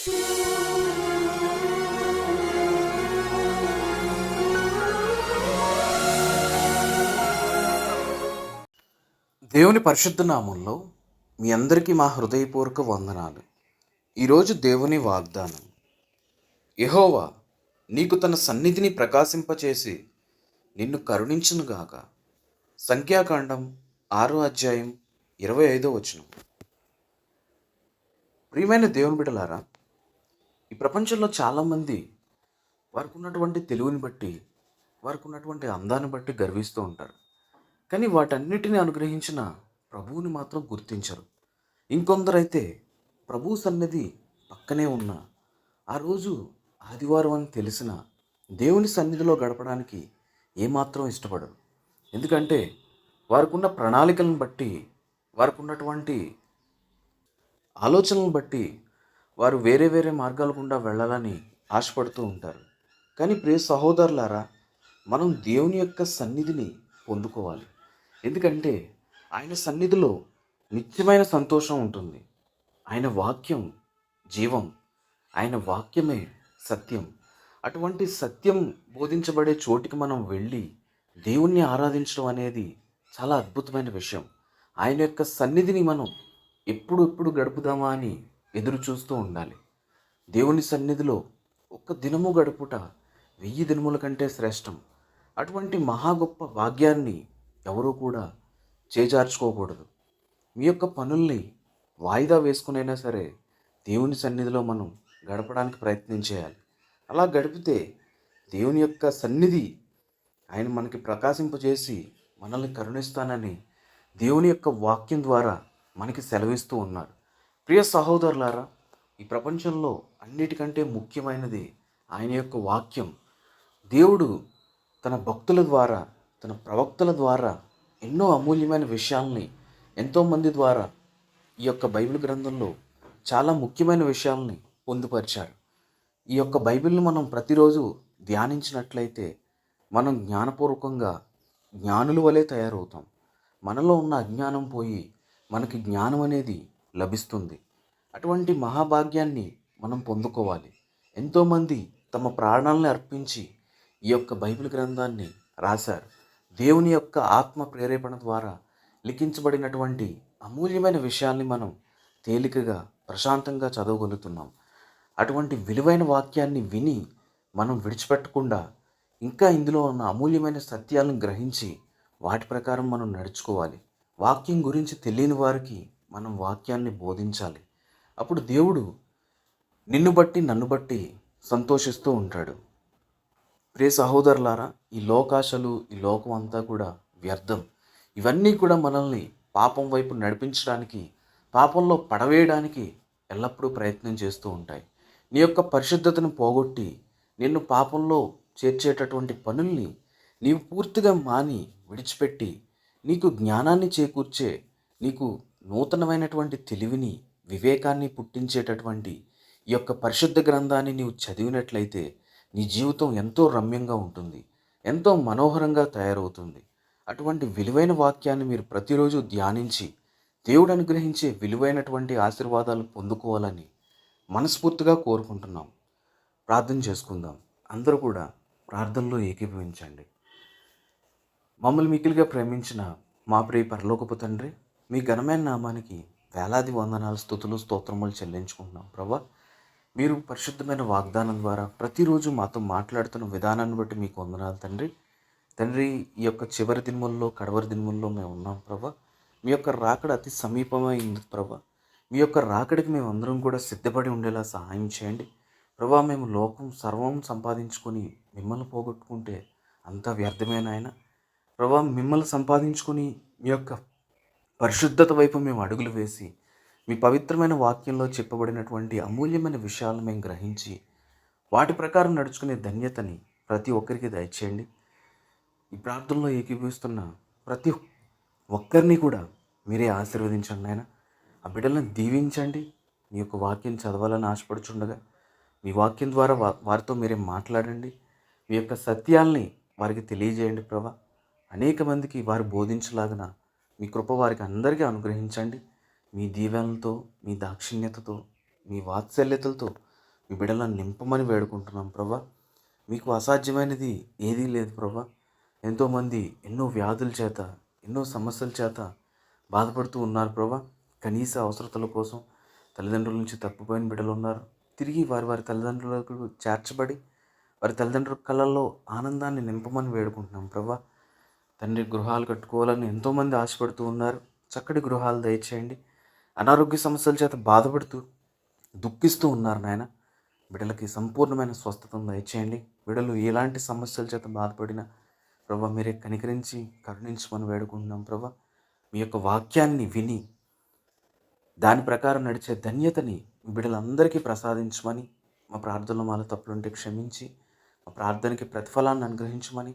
దేవుని పరిశుద్ధ నామంలో మీ అందరికీ మా హృదయపూర్వక వందనాలు. ఈరోజు దేవుని వాగ్దానం. యహోవా నీకు తన సన్నిధిని ప్రకాశింపచేసి నిన్ను కరుణించునుగాక సంఖ్యాకాండం ఆరో అధ్యాయం ఇరవై ఐదో వచనం. ప్రియమైన దేవుని బిడలారా ఈ ప్రపంచంలో చాలామంది వారికి ఉన్నటువంటి తెలివిని బట్టి వారికి ఉన్నటువంటి అందాన్ని బట్టి గర్విస్తూ ఉంటారు. కానీ వాటన్నిటిని అనుగ్రహించిన ప్రభువుని మాత్రం గుర్తించరు. ఇంకొందరైతే ప్రభు సన్నిధి పక్కనే ఉన్న ఆ రోజు ఆదివారం అని తెలిసిన దేవుని సన్నిధిలో గడపడానికి ఏమాత్రం ఇష్టపడరు. ఎందుకంటే వారికి ఉన్న ప్రణాళికలను బట్టి వారికి ఉన్నటువంటి ఆలోచనలను బట్టి వారు వేరే వేరే మార్గాల గుండా వెళ్ళాలని ఆశపడుతూ ఉంటారు. కానీ ప్రియ సహోదరులారా మనం దేవుని యొక్క సన్నిధిని పొందుకోవాలి. ఎందుకంటే ఆయన సన్నిధిలో నిత్యమైన సంతోషం ఉంటుంది. ఆయన వాక్యం జీవం ఆయన వాక్యమే సత్యం. అటువంటి సత్యం బోధించబడే చోటికి మనం వెళ్ళి దేవుణ్ణి ఆరాధించడం అనేది చాలా అద్భుతమైన విషయం. ఆయన యొక్క సన్నిధిని మనం ఎప్పుడు ఎప్పుడు గడుపుదామా అని ఎదురు చూస్తూ ఉండాలి. దేవుని సన్నిధిలో ఒక్క దినము గడుపుట వెయ్యి దినముల కంటే శ్రేష్టం. అటువంటి మహా గొప్ప భాగ్యాన్ని ఎవరూ కూడా చేజార్చుకోకూడదు. మీ యొక్క పనుల్ని వాయిదా వేసుకునైనా సరే దేవుని సన్నిధిలో మనం గడపడానికి ప్రయత్నం చేయాలి. అలా గడిపితే దేవుని యొక్క సన్నిధి ఆయన మనకి ప్రకాశింపజేసి మనల్ని కరుణిస్తానని దేవుని యొక్క వాక్యం ద్వారా మనకి సెలవిస్తూ ఉన్నారు. ప్రియ సహోదరులారా ఈ ప్రపంచంలో అన్నిటికంటే ముఖ్యమైనది ఆయన యొక్క వాక్యం. దేవుడు తన భక్తుల ద్వారా తన ప్రవక్తల ద్వారా ఎన్నో అమూల్యమైన విషయాల్ని ఎంతోమంది ద్వారా ఈ యొక్క బైబిల్ గ్రంథంలో చాలా ముఖ్యమైన విషయాల్ని పొందుపరిచారు. ఈ యొక్క బైబిల్ను మనం ప్రతిరోజు ధ్యానించినట్లయితే మనం జ్ఞానపూర్వకంగా జ్ఞానుల వలె తయారవుతాం. మనలో ఉన్న అజ్ఞానం పోయి మనకి జ్ఞానం అనేది లభిస్తుంది. అటువంటి మహాభాగ్యాన్ని మనం పొందుకోవాలి. ఎంతోమంది తమ ప్రాణాలను అర్పించి ఈ యొక్క బైబిల్ గ్రంథాన్ని రాశారు. దేవుని యొక్క ఆత్మ ప్రేరేపణ ద్వారా లిఖించబడినటువంటి అమూల్యమైన విషయాల్ని మనం తేలికగా ప్రశాంతంగా చదవగలుగుతున్నాం. అటువంటి విలువైన వాక్యాన్ని విని మనం విడిచిపెట్టకుండా ఇంకా ఇందులో ఉన్న అమూల్యమైన సత్యాలను గ్రహించి వాటి ప్రకారం మనం నడుచుకోవాలి. వాక్యం గురించి తెలియని వారికి మనం వాక్యాన్ని బోధించాలి. అప్పుడు దేవుడు నిన్ను బట్టి నన్ను బట్టి సంతోషిస్తూ ఉంటాడు. ప్రే సహోదరులారా ఈ లోకాశలు ఈ లోకం అంతా కూడా వ్యర్థం. ఇవన్నీ కూడా మనల్ని పాపం వైపు నడిపించడానికి పాపంలో పడవేయడానికి ఎల్లప్పుడూ ప్రయత్నం చేస్తూ ఉంటాయి. నీ యొక్క పరిశుద్ధతను పోగొట్టి నిన్ను పాపంలో చేర్చేటటువంటి పనుల్ని నీవు పూర్తిగా మాని విడిచిపెట్టి నీకు జ్ఞానాన్ని చేకూర్చే నీకు నూతనమైనటువంటి తెలివిని వివేకాన్ని పుట్టించేటటువంటి ఈ యొక్క పరిశుద్ధ గ్రంథాన్ని నీవు చదివినట్లయితే నీ జీవితం ఎంతో రమ్యంగా ఉంటుంది ఎంతో మనోహరంగా తయారవుతుంది. అటువంటి విలువైన వాక్యాన్ని మీరు ప్రతిరోజు ధ్యానించి దేవుడు అనుగ్రహించే విలువైనటువంటి ఆశీర్వాదాలు పొందుకోవాలని మనస్ఫూర్తిగా కోరుకుంటున్నాం. ప్రార్థన చేసుకుందాం. అందరూ కూడా ప్రార్థనలో ఏకీభవించండి. మమ్మల్ని మిక్కిలిగా ప్రేమించిన మా ప్రియ పరలోకపు తండ్రి మీ ఘనమైన నామానికి వేలాది వందనాలు స్థుతులు స్తోత్రములు చెల్లించుకుంటున్నాం. ప్రభా మీరు పరిశుద్ధమైన వాగ్దానం ద్వారా ప్రతిరోజు మాతో మాట్లాడుతున్న విధానాన్ని బట్టి మీకు వందనాలు తండ్రి. తండ్రి ఈ యొక్క చివరి దినముల్లో కడవరి దినముల్లో మేము ఉన్నాం ప్రభా. మీ యొక్క రాకడ అతి సమీపమైంది ప్రభా. మీ యొక్క రాకడికి మేము అందరం కూడా సిద్ధపడి ఉండేలా సహాయం చేయండి. ప్రభా మేము లోకం సర్వం సంపాదించుకొని మిమ్మల్ని పోగొట్టుకుంటే అంత వ్యర్థమైన ఆయన ప్రభా మిమ్మల్ని సంపాదించుకొని మీ యొక్క పరిశుద్ధత వైపు మేము అడుగులు వేసి మీ పవిత్రమైన వాక్యంలో చెప్పబడినటువంటి అమూల్యమైన విషయాలను మేము గ్రహించి వాటి ప్రకారం నడుచుకునే ధన్యతని ప్రతి ఒక్కరికి దయచేయండి. ఈ ప్రార్థనలో ఏకీభవిస్తున్న ప్రతి ఒక్కరిని కూడా మీరే ఆశీర్వదించండి నాయన. ఆ బిడ్డలను దీవించండి. మీ యొక్క వాక్యం చదవాలని ఆశపడుచుండగా మీ వాక్యం ద్వారా వా వారితో మీరే మాట్లాడండి. మీ యొక్క సత్యాల్ని వారికి తెలియజేయండి ప్రభా. అనేక మందికి వారు బోధించలాగిన మీ కృప వారికి అందరికీ అనుగ్రహించండి. మీ దీవెనలతో మీ దాక్షిణ్యతతో మీ వాత్సల్యతలతో మీ బిడ్డలను నింపమని వేడుకుంటున్నాం ప్రభా. మీకు అసాధ్యమైనది ఏదీ లేదు ప్రభా. ఎంతోమంది ఎన్నో వ్యాధుల చేత ఎన్నో సమస్యల చేత బాధపడుతూ ఉన్నారు ప్రభా. కనీస అవసరతల కోసం తల్లిదండ్రుల నుంచి తప్పిపోయిన బిడ్డలు ఉన్నారు. తిరిగి వారి వారి తల్లిదండ్రులకు చేర్చబడి వారి తల్లిదండ్రుల కళ్ళల్లో ఆనందాన్ని నింపమని వేడుకుంటున్నాం ప్రభా. తండ్రి గృహాలు కట్టుకోవాలని ఎంతోమంది ఆశపడుతూ ఉన్నారు. చక్కటి గృహాలు దయచేయండి. అనారోగ్య సమస్యల చేత బాధపడుతూ దుఃఖిస్తూ ఉన్నారు నాయన. బిడ్డలకి సంపూర్ణమైన స్వస్థతను దయచేయండి. బిడ్డలు ఎలాంటి సమస్యల చేత బాధపడినా ప్రభా మీరే కనికరించి కరుణించమని వేడుకుంటున్నాం ప్రభా. మీ యొక్క వాక్యాన్ని విని దాని ప్రకారం నడిచే ధన్యతని మీ బిడ్డలందరికీ ప్రసాదించమని మా ప్రార్థనలో మాలో తప్పులుంటే క్షమించి మా ప్రార్థనకి ప్రతిఫలాన్ని అనుగ్రహించమని